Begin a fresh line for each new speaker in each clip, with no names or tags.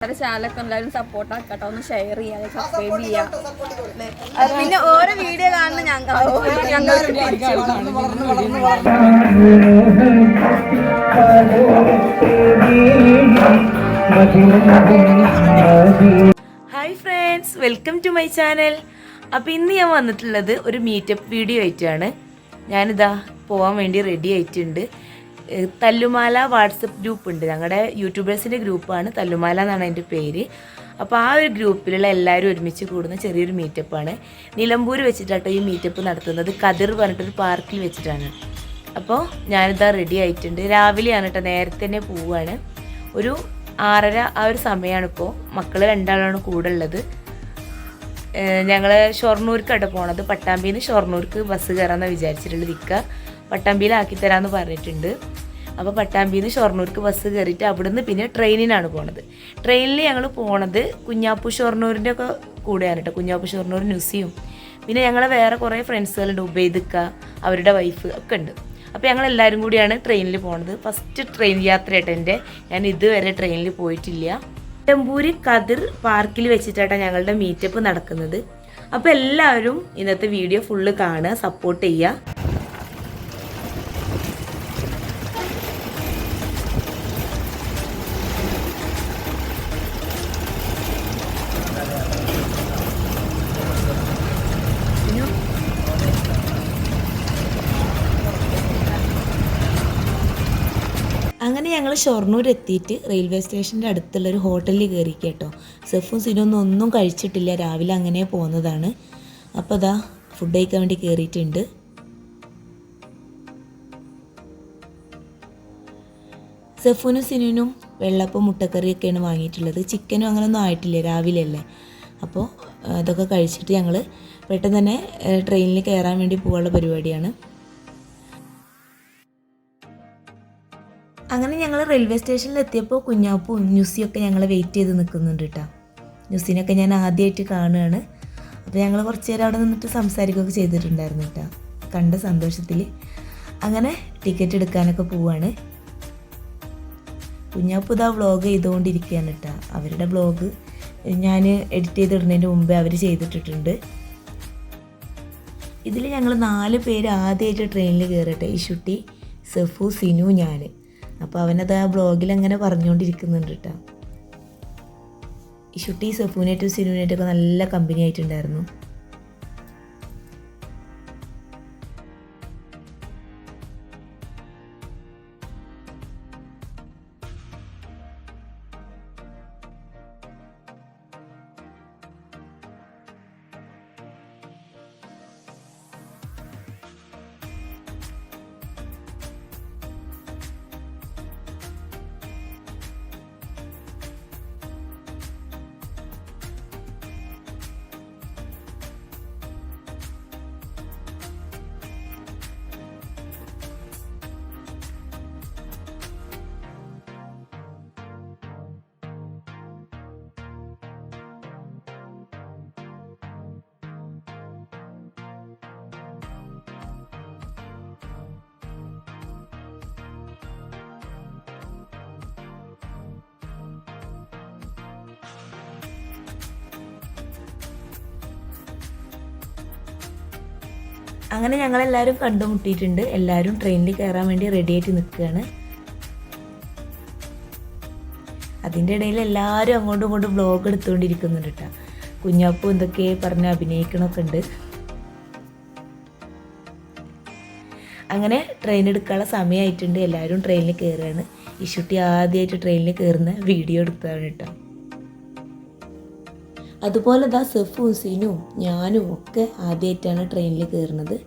ചാനലൊക്കെ എല്ലാവരും സപ്പോർട്ട് ആക്കട്ടെ ഒന്ന് ഷെയർ ചെയ്യാം. സബ്സ്ക്രൈബ് ചെയ്യാം പിന്നെ ഓരോ വീഡിയോ കാണുന്ന ഞങ്ങൾ
hi friends welcome to my channel അപ്പോൾ ഇന്ന് ഞാൻ വന്നിട്ടുള്ളത് ഒരു മീറ്റപ്പ് വീഡിയോ ആയിട്ടാണ്. ഞാനിതാ പോകാൻ വേണ്ടി റെഡി ആയിട്ടുണ്ട്. തല്ലുമാല വാട്സപ്പ് ഗ്രൂപ്പ് ഉണ്ട്. ഞങ്ങളുടെ യൂട്യൂബേഴ്സിന്റെ ഗ്രൂപ്പാണ് തല്ലുമാല എന്നാണ് അതിന്റെ പേര്. അപ്പോൾ ആ ഒരു ഗ്രൂപ്പിലുള്ള എല്ലാവരും ഒരുമിച്ച് കൂടുന്ന ചെറിയൊരു മീറ്റപ്പാണ്. നിലമ്പൂർ വെച്ചിട്ടാട്ടോ ഈ മീറ്റപ്പ് നടത്തുന്നത്. കതിർ പറഞ്ഞിട്ടൊരു പാർക്കിൽ വെച്ചിട്ടാണ്. അപ്പോൾ ഞാനിതാ റെഡി ആയിട്ടുണ്ട്. രാവിലെയാണ് കേട്ടോ നേരത്തെ തന്നെ പോവുകയാണ് ഒരു ആറര ആ ഒരു സമയമാണ് ഇപ്പോൾ മക്കൾ രണ്ടാളാണ് കൂടെ ഉള്ളത്. ഞങ്ങൾ ഷൊർണൂർക്കാട്ടോ പോണത്. പട്ടാമ്പിയിൽ നിന്ന് ഷൊർണൂർക്ക് ബസ് കയറാമെന്നാണ് വിചാരിച്ചിട്ടുള്ളത് ഇക്ക. പട്ടാമ്പിയിലാക്കി തരാമെന്ന് പറഞ്ഞിട്ടുണ്ട്. അപ്പോൾ പട്ടാമ്പിയിൽ നിന്ന് ഷൊർണൂർക്ക് ബസ് കയറിയിട്ട് അവിടുന്ന് പിന്നെ ട്രെയിനിനാണ് പോണത്. ട്രെയിനിൽ ഞങ്ങൾ പോണത് കുഞ്ഞാപ്പു ഷൊർണൂരിന്റെ ഒക്കെ കൂടെയാണ് കേട്ടോ കുഞ്ഞാപ്പു ഷൊർണൂർ ന്യൂസിയും പിന്നെ ഞങ്ങളെ വേറെ കുറേ ഫ്രണ്ട്സുകളുണ്ട് ഉബൈദിക്ക അവരുടെ വൈഫ് ഒക്കെ ഉണ്ട്. അപ്പോൾ ഞങ്ങൾ എല്ലാവരും കൂടിയാണ് ട്രെയിനിൽ പോണത്. ഫസ്റ്റ് ട്രെയിൻ യാത്രയായിട്ട് എന്റെ. ഞാൻ ഇതുവരെ ട്രെയിനിൽ പോയിട്ടില്ല. നിലമ്പൂര് കതിർ പാർക്കിൽ വെച്ചിട്ടാണ് ഞങ്ങളുടെ മീറ്റപ്പ് നടക്കുന്നത്. അപ്പോൾ എല്ലാവരും ഇന്നത്തെ വീഡിയോ ഫുള്ള് കാണുക സപ്പോർട്ട് ചെയ്യുക. അങ്ങനെ ഞങ്ങൾ ഷൊർണൂർ എത്തിയിട്ട് റെയിൽവേ സ്റ്റേഷന്റെ അടുത്തുള്ള ഒരു ഹോട്ടലിൽ കയറി കേട്ടോ. സെഫും സിനൊന്നും ഒന്നും കഴിച്ചിട്ടില്ല. രാവിലെ അങ്ങനെ പോകുന്നതാണ് അപ്പോൾ അതാ ഫുഡ് കഴിക്കാൻ വേണ്ടി കയറിയിട്ടുണ്ട് സെഫുനും സിനുവിനും വെള്ളപ്പം മുട്ടക്കറിയൊക്കെയാണ് വാങ്ങിയിട്ടുള്ളത്. ചിക്കനും അങ്ങനെയൊന്നും ആയിട്ടില്ല. രാവിലെ അല്ലേ? അപ്പോൾ അതൊക്കെ കഴിച്ചിട്ട് ഞങ്ങൾ പെട്ടെന്ന് തന്നെ ട്രെയിനിൽ കയറാൻ വേണ്ടി പോകാനുള്ള പരിപാടിയാണ്. അങ്ങനെ ഞങ്ങൾ റെയിൽവേ സ്റ്റേഷനിൽ എത്തിയപ്പോൾ കുഞ്ഞാപ്പും ന്യൂസിയൊക്കെ ഞങ്ങൾ വെയിറ്റ് ചെയ്ത് നിൽക്കുന്നുണ്ട് കേട്ടോ ന്യൂസിനൊക്കെ ഞാൻ ആദ്യമായിട്ട് കാണുകയാണ്. അപ്പോൾ ഞങ്ങൾ കുറച്ച് നേരം അവിടെ നിന്നിട്ട് സംസാരിക്കുകയൊക്കെ ചെയ്തിട്ടുണ്ടായിരുന്നു കേട്ടോ കണ്ട സന്തോഷത്തിൽ അങ്ങനെ ടിക്കറ്റ് എടുക്കാനൊക്കെ പോവാണ്. കുഞ്ഞാപ്പ് ഇതാ വ്ളോഗ് ചെയ്തുകൊണ്ടിരിക്കുകയാണ് കേട്ടോ അവരുടെ വ്ളോഗ് ഞാൻ എഡിറ്റ് ചെയ്തിടുന്നതിന് മുമ്പേ അവർ ചെയ്തിട്ടിട്ടുണ്ട്. ഇതിൽ ഞങ്ങൾ നാല് പേര് ആദ്യമായിട്ട് ട്രെയിനിൽ കയറട്ടെ ഷുട്ടി സെഫു സിനു ഞാൻ അപ്പോൾ അവനത് ആ ബ്ലോഗിൽ അങ്ങനെ പറഞ്ഞുകൊണ്ടിരിക്കുന്നുണ്ട് കേട്ടോ ഷുട്ടി സെഫുനായിട്ടും സിനുവിനായിട്ടൊക്കെ നല്ല കമ്പനി ആയിട്ടുണ്ടായിരുന്നു. അങ്ങനെ ഞങ്ങൾ എല്ലാവരും കണ്ടുമുട്ടിയിട്ടുണ്ട് എല്ലാവരും ട്രെയിനിൽ കയറാൻ വേണ്ടി റെഡി ആയിട്ട് നിൽക്കുകയാണ് അതിന്റെ ഇടയിൽ എല്ലാവരും അങ്ങോട്ടും ഇങ്ങോട്ടും ബ്ലോഗ് എടുത്തുകൊണ്ടിരിക്കുന്നുണ്ട് കേട്ടോ. കുഞ്ഞാപ്പൂ എന്തൊക്കെ പറഞ്ഞ് അഭിനയിക്കണമൊക്കെ ഉണ്ട്. അങ്ങനെ ട്രെയിൻ എടുക്കാനുള്ള സമയമായിട്ടുണ്ട്. എല്ലാവരും ട്രെയിനിൽ കയറുകയാണ് ഇഷുട്ടി ആദ്യമായിട്ട് ട്രെയിനിൽ കയറുന്ന വീഡിയോ എടുത്തതാണ് കേട്ടോ. അതുപോലെ ദാ സെഫും സീനും ഞാനും ഒക്കെ ആദ്യമായിട്ടാണ് ട്രെയിനിൽ കയറുന്നത്.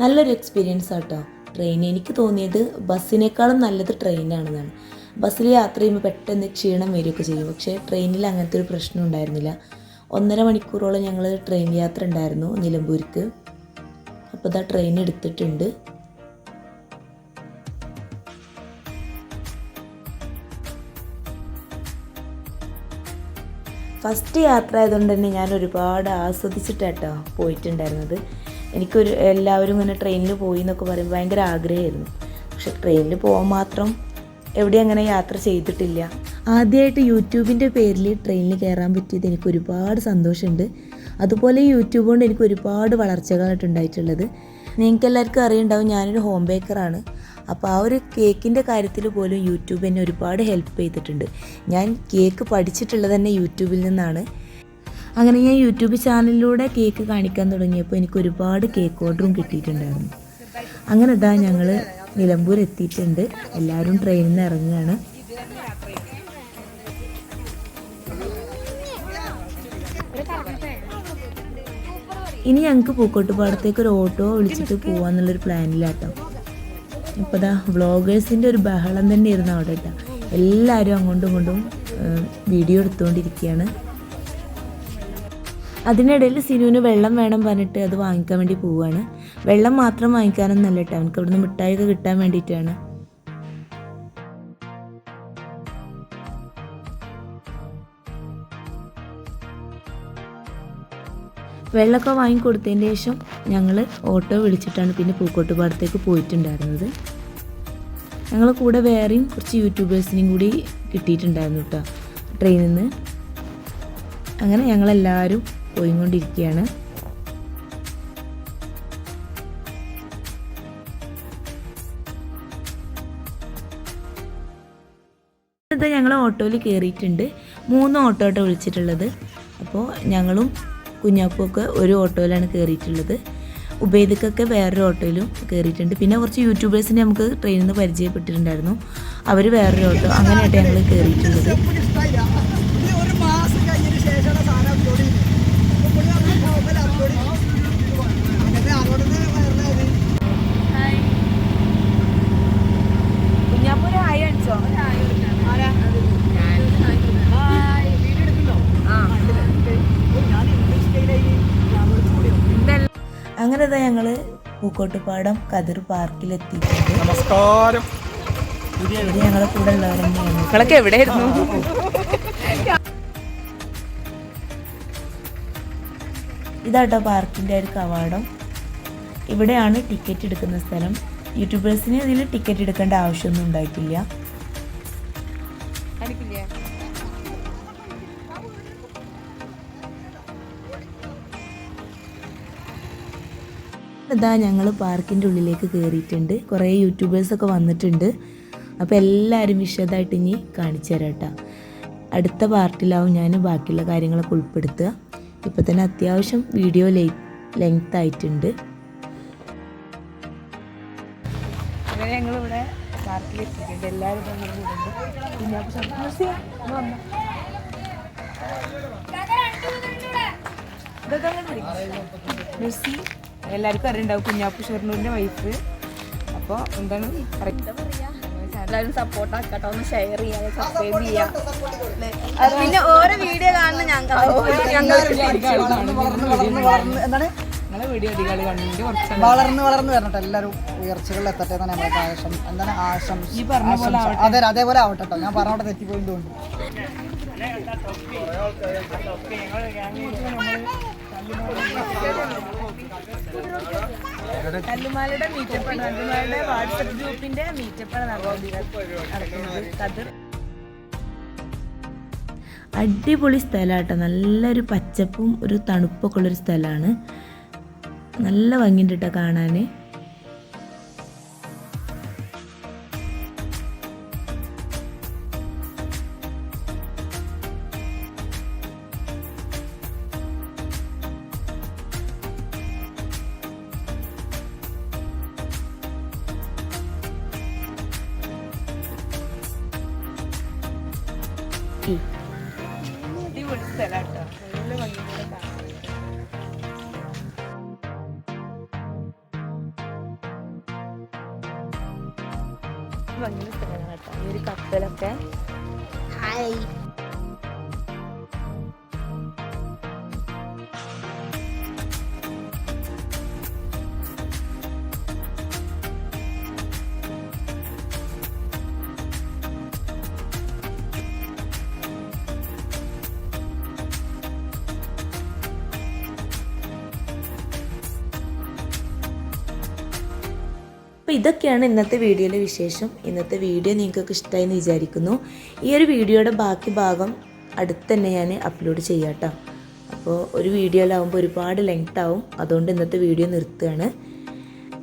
നല്ലൊരു എക്സ്പീരിയൻസ് ആട്ടോ. ട്രെയിൻ എനിക്ക് തോന്നിയത് ബസ്സിനേക്കാളും നല്ലത് ട്രെയിനാണെന്നാണ്. ബസ്സിൽ യാത്ര ചെയ്യുമ്പോൾ പെട്ടെന്ന് ക്ഷീണം വരികയൊക്കെ ചെയ്യും. പക്ഷേ ട്രെയിനിൽ അങ്ങനത്തെ ഒരു പ്രശ്നം ഉണ്ടായിരുന്നില്ല. ഒന്നര മണിക്കൂറോളം ഞങ്ങൾ ട്രെയിൻ യാത്ര ഉണ്ടായിരുന്നു നിലമ്പൂർക്ക്. അപ്പോൾ ഇതാ ട്രെയിൻ എടുത്തിട്ടുണ്ട്. ഫസ്റ്റ് യാത്ര ആയതുകൊണ്ട് തന്നെ ഞാൻ ഒരുപാട് ആസ്വദിച്ചിട്ടാട്ടോ പോയിട്ടുണ്ടായിരുന്നത്. എനിക്കൊരു എല്ലാവരും ഇങ്ങനെ ട്രെയിനിൽ പോയി എന്നൊക്കെ പറയുമ്പോൾ ഭയങ്കര ആഗ്രഹമായിരുന്നു. പക്ഷെ ട്രെയിനിൽ പോകാൻ മാത്രം എവിടെ അങ്ങനെ യാത്ര ചെയ്തിട്ടില്ല. ആദ്യമായിട്ട് യൂട്യൂബിന്റെ പേരിൽ ട്രെയിനിൽ കയറാൻ പറ്റിയത് എനിക്ക് ഒരുപാട് സന്തോഷമുണ്ട്. അതുപോലെ യൂട്യൂബ് കൊണ്ട് എനിക്ക് ഒരുപാട് വളർച്ചകളായിട്ട് ഉണ്ടായിട്ടുള്ളത്. നിങ്ങൾക്ക് എല്ലാവർക്കും അറിയുണ്ടാവും ഞാനൊരു ഹോം ബേക്കറാണ് അപ്പോൾ ആ ഒരു കേക്കിന്റെ കാര്യത്തിൽ പോലും യൂട്യൂബ് എന്നെ ഒരുപാട് ഹെൽപ്പ് ചെയ്തിട്ടുണ്ട്. ഞാൻ കേക്ക് പഠിച്ചിട്ടുള്ളത് തന്നെ യൂട്യൂബിൽ നിന്നാണ്. അങ്ങനെ ഞാൻ യൂട്യൂബ് ചാനലിലൂടെ കേക്ക് കാണിക്കാൻ തുടങ്ങിയപ്പോൾ എനിക്ക് ഒരുപാട് കേക്ക് ഓർഡറും കിട്ടിയിട്ടുണ്ടായിരുന്നു. അങ്ങനെ ഇതാ ഞങ്ങൾ നിലമ്പൂർ എത്തിയിട്ടുണ്ട്. എല്ലാവരും ട്രെയിനിൽ നിന്ന് ഇറങ്ങുകയാണ് ഇനി ഞങ്ങൾക്ക് പൂക്കോട്ടുപാടത്തേക്ക് ഒരു ഓട്ടോ വിളിച്ചിട്ട് പോവാന്നുള്ളൊരു പ്ലാനിലാട്ടോ ഇപ്പോൾ ദാ വ്ളോഗേഴ്സിന്റെ ഒരു ബഹളം തന്നെയായിരുന്നു അവിടെ കേട്ടോ. എല്ലാവരും അങ്ങോട്ടും ഇങ്ങോട്ടും വീഡിയോ എടുത്തുകൊണ്ടിരിക്കുകയാണ്. അതിനിടയിൽ സിനുവിന് വെള്ളം വേണം പറഞ്ഞിട്ട് അത് വാങ്ങിക്കാൻ വേണ്ടി പോവുകയാണ്. വെള്ളം മാത്രം വാങ്ങിക്കാനൊന്നല്ല കേട്ടോ. അവനക്ക് അവിടുന്ന് മിഠായിയൊക്കെ കിട്ടാൻ വേണ്ടിയിട്ടാണ്. വെള്ളമൊക്കെ വാങ്ങിക്കൊടുത്തതിന് ശേഷം ഞങ്ങൾ ഓട്ടോ വിളിച്ചിട്ടാണ് പിന്നെ പൂക്കോട്ടുപാടത്തേക്ക് പോയിട്ടുണ്ടായിരുന്നത്. ഞങ്ങൾ കൂടെ വേറെയും കുറച്ച് യൂട്യൂബേഴ്സിനെയും കൂടി കിട്ടിയിട്ടുണ്ടായിരുന്നു കേട്ടോ ട്രെയിനിൽ നിന്ന് അങ്ങനെ ഞങ്ങളെല്ലാവരും പോയിക്കൊണ്ടിരിക്കുകയാണ് ഇത് ഞങ്ങൾ ഓട്ടോയിൽ കയറിയിട്ടുണ്ട്. മൂന്ന് ഓട്ടോ വിളിച്ചിട്ടുള്ളത്. അപ്പോൾ ഞങ്ങളും കുഞ്ഞാപ്പൊക്കെ ഒരു ഓട്ടോയിലാണ് കയറിയിട്ടുള്ളത്. ഉബൈദക്കൊക്കെ വേറൊരു ഓട്ടോയിലും കയറിയിട്ടുണ്ട് പിന്നെ കുറച്ച് യൂട്യൂബേഴ്സിനെ നമുക്ക് ട്രെയിനിൽ നിന്ന് പരിചയപ്പെട്ടിട്ടുണ്ടായിരുന്നു. അവർ വേറൊരു ഓട്ടോ അങ്ങനെയായിട്ട് ഞങ്ങൾ കയറിയിട്ടുള്ളത്
അങ്ങനെ
ഇതാ ഞങ്ങൾ പൂക്കോട്ടുപാടം കതിർ പാർക്കിൽ എത്തിയിട്ടുണ്ട്
നമസ്കാരം.
ഇത് ഞങ്ങളെ കൂടെ ഉള്ളവർ തന്നെയാണ്
എവിടെയായിരുന്നു?
ഇതാട്ടോ പാർക്കിന്റെ ഒരു കവാടം. ഇവിടെയാണ് ടിക്കറ്റ് എടുക്കുന്ന സ്ഥലം. യൂട്യൂബേഴ്സിന് ഇതിൽ ടിക്കറ്റ് എടുക്കേണ്ട ആവശ്യമൊന്നും ഉണ്ടായിട്ടില്ല. ഇതാ ഞങ്ങൾ പാർക്കിന്റെ ഉള്ളിലേക്ക് കയറിയിട്ടുണ്ട് കുറേ യൂട്യൂബേഴ്സൊക്കെ വന്നിട്ടുണ്ട്. അപ്പോൾ എല്ലാവരും വിശദമായിട്ട് ഇനി കാണിച്ചു തരാം കേട്ടോ. അടുത്ത പാർട്ടിലാവും ഞാൻ ബാക്കിയുള്ള കാര്യങ്ങളൊക്കെ ഉൾപ്പെടുത്തുക. ഇപ്പം തന്നെ അത്യാവശ്യം വീഡിയോ ലെങ്ത് ആയിട്ടുണ്ട്.
അങ്ങനെ ഞങ്ങളിവിടെ പാർക്കിൽ എത്തിയിട്ടുണ്ട് എല്ലാവരും ഞങ്ങളുടെ എല്ലാവർക്കും അറിയണ്ടാവും കുഞ്ഞാപ്പു ഷെർണൂരിന്റെ വൈഫ് അപ്പോൾ എന്താണ് പറയുക
എല്ലാവരും സപ്പോർട്ട് ആക്കട്ടോ ഒന്ന് ഷെയർ ചെയ്യാതെ സബ്സ്ക്രൈബ് ചെയ്യാം. പിന്നെ ഓരോ വീഡിയോ കാണുന്ന ഞങ്ങൾ ഞങ്ങൾക്ക്
വളർന്ന് വളർന്ന് വളർന്ന് എന്താണ്?
നിങ്ങളെ വീഡിയോ അടികളി കണ്ടിട്ട് കുറച്ച്
വളർന്ന് വളർന്ന് വരട്ടെ എല്ലാവരും ഉയർച്ചകളിൽ എത്തട്ടെ എന്നാണ് നമ്മുടെ ആശം എന്താണ് ആശം
ഈ പറഞ്ഞ പോലെ.
അതെ അതേപോലെ ആവട്ടെ കേട്ടോ ഞാൻ പറഞ്ഞോട്ടെ തെറ്റിപ്പോയിട്ടുണ്ട്
കല്ലുമാലയുടെ മീറ്റപ്പാണ് കല്ലുമാലയുടെ വാട്സപ്പ് ഗ്രൂപ്പിന്റെ മീറ്റപ്പാണ് നടക്കുന്നത്. കതിർ.
അടിപൊളി സ്ഥലമാട്ടോ. നല്ലൊരു പച്ചപ്പും ഒരു തണുപ്പൊക്കെ ഉള്ളൊരു സ്ഥലമാണ്. നല്ല ഭംഗിയുണ്ട് കേട്ടോ കാണാൻ
അടിപൊളി സ്ഥലമാട്ടോ നല്ല ഭംഗിയുള്ള കാണാൻ
ഭംഗിയുള്ള സ്ഥലമാണ് കേട്ടോ ഈ ഒരു കപ്പലൊക്കെ. അപ്പോൾ ഇതൊക്കെയാണ് ഇന്നത്തെ വീഡിയോയിലെ വിശേഷം. ഇന്നത്തെ വീഡിയോ നിങ്ങൾക്ക് ഇഷ്ടമായി എന്ന് വിചാരിക്കുന്നു. ഈ ഒരു വീഡിയോയുടെ ബാക്കി ഭാഗം അടുത്ത് തന്നെ ഞാൻ അപ്ലോഡ് ചെയ്യാട്ടോ. അപ്പോൾ ഒരു വീഡിയോയിലാവുമ്പോൾ ഒരുപാട് ലെങ്ത് ആവും. അതുകൊണ്ട് ഇന്നത്തെ വീഡിയോ നിർത്തുകയാണ്.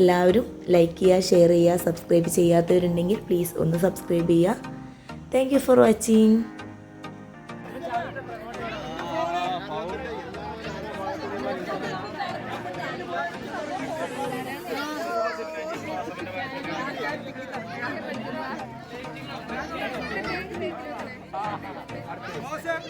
എല്ലാവരും ലൈക്ക് ചെയ്യുക ഷെയർ ചെയ്യുക സബ്സ്ക്രൈബ് ചെയ്യാത്തവരുണ്ടെങ്കിൽ പ്ലീസ് ഒന്ന് സബ്സ്ക്രൈബ് ചെയ്യുക. Thank for watching